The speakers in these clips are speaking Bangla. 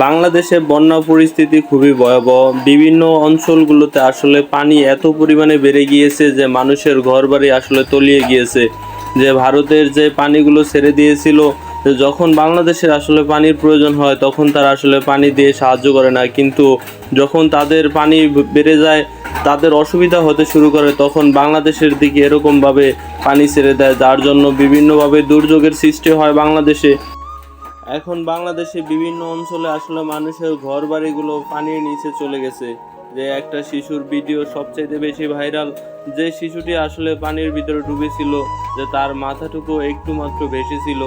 বাংলাদেশে বন্যা পরিস্থিতি খুবই ভয়াবহ। বিভিন্ন অঞ্চলগুলোতে আসলে পানি এত পরিমাণে বেড়ে গিয়েছে যে মানুষের ঘরবাড়ি আসলে তলিয়ে গিয়েছে। যে ভারতের যে পানিগুলো ছেড়ে দিয়েছিল যখন বাংলাদেশের আসলে পানির প্রয়োজন হয়, তখন তারা আসলে পানি দিয়ে সাহায্য করে না। কিন্তু যখন তাদের পানি বেড়ে যায়, তাদের অসুবিধা হতে শুরু করে, তখন বাংলাদেশের দিকে এরকমভাবে পানি ছেড়ে দেয়, যার জন্য বিভিন্নভাবে দুর্যোগের সৃষ্টি হয় বাংলাদেশে। এখন বাংলাদেশে বিভিন্ন অঞ্চলে আসলে মানুষের ঘর বাড়িগুলো পানির নিচে চলে গেছে। যে একটা শিশুর ভিডিও সবচাইতে বেশি ভাইরাল, যে শিশুটি আসলে পানির ভিতরে ডুবেছিল, যে তার মাথাটুকু একটু মাত্র ভেসে ছিল,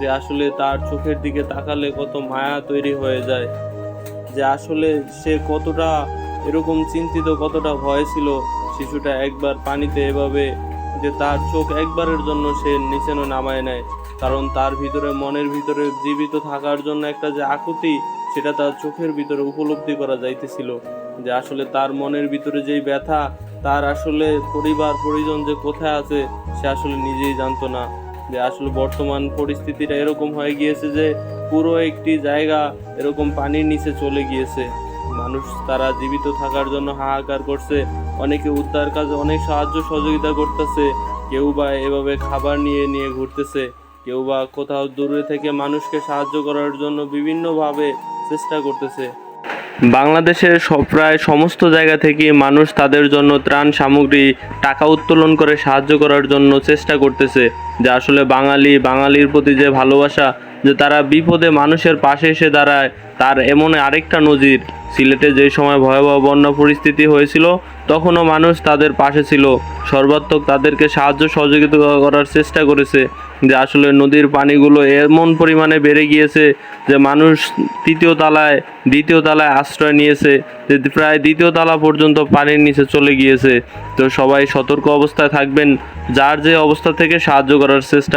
যে আসলে তার চোখের দিকে তাকালে কত মায়া তৈরি হয়ে যায়। যে আসলে সে কতটা এরকম চিন্তিত, কতটা ভয় ছিল, শিশুটা একবার পানিতে এভাবে, যে তার চোখ একবারের জন্য সে নিচে নামায় নেয় কারণ তার ভিতরে, মনের ভিতরে জীবিত থাকার জন্য একটা যে আকুতি, সেটা তার চোখের ভিতরে উপলব্ধি করা যাইতেছিল। যে আসলে তার মনের ভিতরে যেই ব্যথা, তার আসলে পরিবার, পরিজন যে কোথায় আছে, সে আসলে নিজেই জানতো না। যে আসলে বর্তমান পরিস্থিতিটা এরকম হয়ে গিয়েছে যে, পুরো একটি জায়গা এরকম পানির নিচে চলে গিয়েছে। মানুষ তারা জীবিত থাকার জন্য হাহাকার করছে, অনেকে উদ্ধার কাজে অনেক সাহায্য সহযোগিতা করতেছে, কেউ বা এভাবে খাবার নিয়ে নিয়ে ঘুরতেছে। কেউ বা কোথাও দূরে থেকে মানুষকে সাহায্য করার জন্য বিভিন্নভাবে চেষ্টা করতেছে। বাংলাদেশের প্রায় সমস্ত জায়গা থেকে মানুষ তাদের জন্য ত্রাণ সামগ্রী, টাকা উত্তোলন করে সাহায্য করার জন্য চেষ্টা করতেছে। যে আসলে বাঙালি, বাঙালির প্রতি যে ভালোবাসা, যে তারা বিপদে মানুষের পাশে এসে দাঁড়ায়, তার এমন আরেকটা নজির। সিলেটে যে সময় ভয়াবহ বন্যা পরিস্থিতি হয়েছিল তখনও মানুষ তাদের পাশে ছিল। সর্বাত্মক তাদেরকে সাহায্য সহযোগিতা করার চেষ্টা করেছে যে আসলে নদীর পানিগুলো এমন পরিমাণে বেড়ে গিয়েছে যে মানুষ তৃতীয় তলায়, দ্বিতীয় তলায় আশ্রয় নিয়েছে যে প্রায় দ্বিতীয় তালা পর্যন্ত পানির নিচে চলে গিয়েছে। তো সবাই সতর্ক অবস্থায় থাকবেন, যার যে অবস্থা থেকে সাহায্য করার চেষ্টা